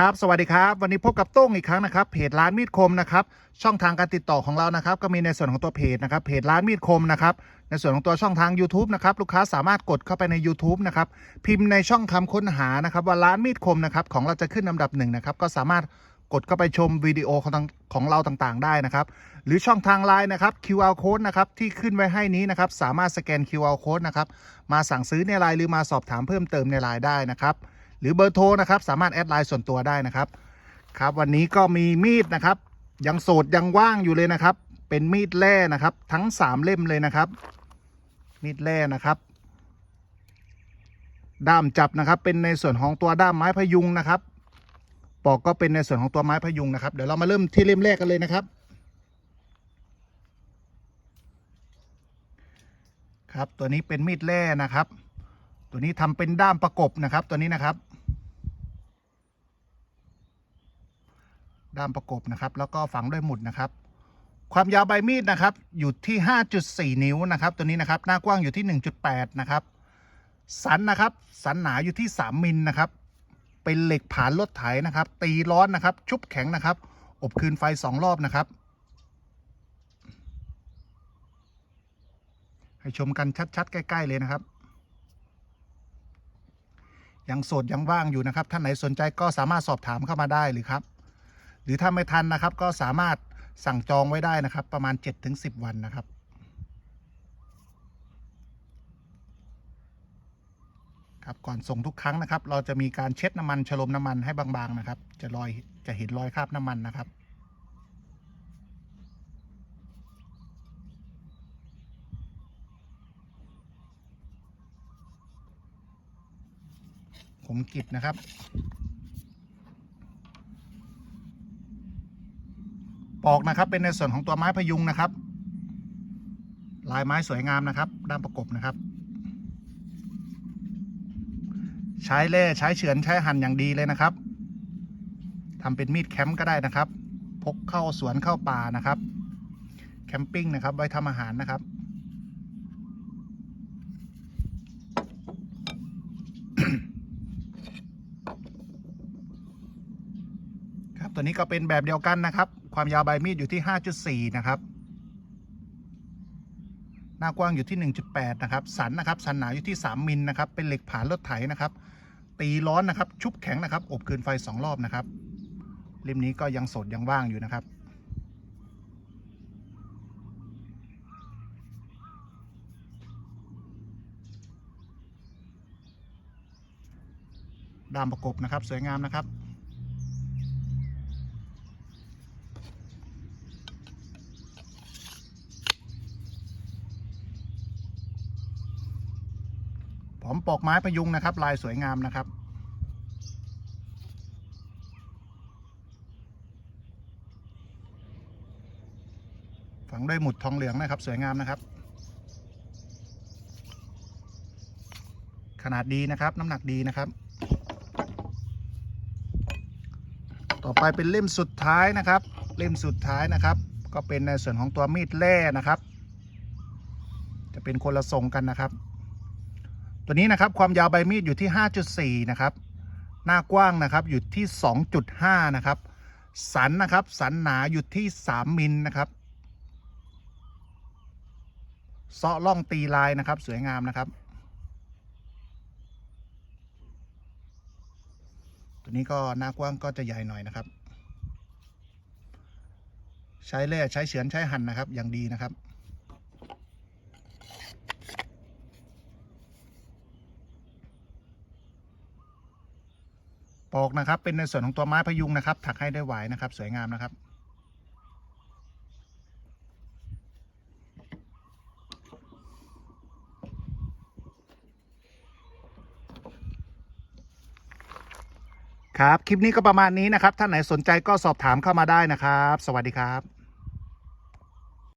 ครับ สวัสดีครับ วันนี้พบกับโต้งอีกครั้งนะครับ เพจร้านมีดคมนะครับ ช่องทางการติดต่อของเรานะครับ ก็มีในส่วนของตัวเพจนะครับ เพจร้านมีดคมนะครับ ในส่วนของตัวช่องทาง YouTube นะครับ ลูกค้าสามารถกดเข้าไปใน YouTube นะครับ พิมพ์ในช่องคำค้นหานะครับว่าร้านมีดคมนะครับ ของเราจะขึ้นอันดับหนึ่งนะครับ ก็สามารถกดเข้าไปชมวิดีโอของของเราต่างๆ ได้นะครับ หรือช่องทางไลน์นะครับ QR code นะครับที่ขึ้นไว้ให้นี้นะครับ สามารถสแกน QR code นะครับ มาสั่งซื้อในไลน์หรือมาสอบถามเพิ่มเติมในไลน์ได้นะครับ รือเบอร์โทรนะครับ สามารถแอดไลน์ส่วนตัวได้นะครับ ครับ วันนี้ก็มีมีดนะครับ ยังโสดยังว่างอยู่เลยนะครับ เป็นมีดแร่นะครับ ทั้งสามเล่มเลยนะครับ มีดแร่นะครับ ด้ามจับนะครับ เป็นในส่วนของตัวด้ามไม้พยุงนะครับ ปอกก็เป็นในส่วนของตัวไม้พยุงนะครับ เดี๋ยวเรามาเริ่มที่เล่มแรกกันเลยนะครับครับตัวนี้เป็นมีดแร่นะครับ ตัวนี้ทำเป็นด้ามประกบนะครับ ตัวนี้นะครับ ด้ามประกบนะครับ แล้วก็ฝังด้วยหมุดนะครับ ความยาวใบมีดนะครับ อยู่ที่ 5.4 นิ้วนะครับ ตัวนี้นะครับ หน้ากว้างอยู่ที่ 1.8 นะครับ สันนะครับ สันหนาอยู่ที่ 3 มิลนะครับ เป็นเหล็กผานรถไถนะครับ ตีร้อนนะครับ ชุบแข็งนะครับ อบคืนไฟ 2 รอบนะครับ ให้ชมกันชัดๆ ใกล้ ๆ เลยนะครับยังโสดยังว่างอยู่นะครับ ท่านไหนสนใจก็สามารถสอบถามเข้ามาได้หรือครับ หรือถ้าไม่ทันนะครับ ก็สามารถสั่งจองไว้ได้นะครับ ประมาณ 7-10 วันนะครับครับก่อนส่งทุกครั้งนะครับ เราจะมีการเช็ดน้ำมันฉลมน้ำมันให้บางๆนะครับ จะรอยจะเห็นรอยคราบน้ำมันนะครับ ผมกิดนะครับ ปอกนะครับ เป็นในส่วนของตัวไม้พยุงนะครับ ลายไม้สวยงามนะครับ ด้านประกบนะครับ ใช้เล่ใช้เฉือนใช้หั่นอย่างดีเลยนะครับทำเป็นมีดแคมป์ก็ได้นะครับ พกเข้าสวนเข้าป่านะครับ แคมปิ้งนะครับ ไว้ทำอาหารนะครับครับตัวนี้ก็เป็นแบบเดียวกันนะครับ ความยาวใบมีดอยู่ที่ 5.4 นะครับ หน้ากว้างอยู่ที่ 1.8 นะครับ สันนะครับ สันหนาอยู่ที่ 3 มิลนะครับ เป็นเหล็กผ่านรถไถนะครับ ตีร้อนนะครับ ชุบแข็งนะครับ อบคืนไฟ 2 รอบนะครับ เล่มนี้ก็ยังสดยังว่างอยู่นะครับด้ามประกบนะครับ สวยงามนะครับ ผมปอกไม้พยุงนะครับ ลายสวยงามนะครับ ฝังด้วยหมุดทองเหลืองนะครับ สวยงามนะครับ ขนาดดีนะครับ น้ำหนักดีนะครับ ต่อไปเป็นเล่มสุดท้ายนะครับ เล่มสุดท้ายนะครับ ก็เป็นในส่วนของตัวมีดแร่นะครับ จะเป็นคนละทรงกันนะครับ ตัวนี้นะครับความยาวใบมีดอยู่ที่ 5.4 นะครับ หน้ากว้างนะครับอยู่ที่ 2.5 นะครับ สันนะครับสันหนาอยู่ที่ 3 มิลนะครับเซาะล่องตีลายนะครับสวยงามนะครับ ตัวนี้ก็หน้ากว้างก็จะใหญ่หน่อยนะครับ ใช้เล่ใช้เฉือนใช้หั่นนะครับอย่างดีนะครับ ปอกนะครับ เป็นในส่วนของตัวไม้พยุงนะครับ ถักให้ได้ไหวนะครับ สวยงามนะครับครับ คลิปนี้ก็ประมาณนี้นะครับ ท่านไหนสนใจก็สอบถามเข้ามาได้นะครับ สวัสดีครับ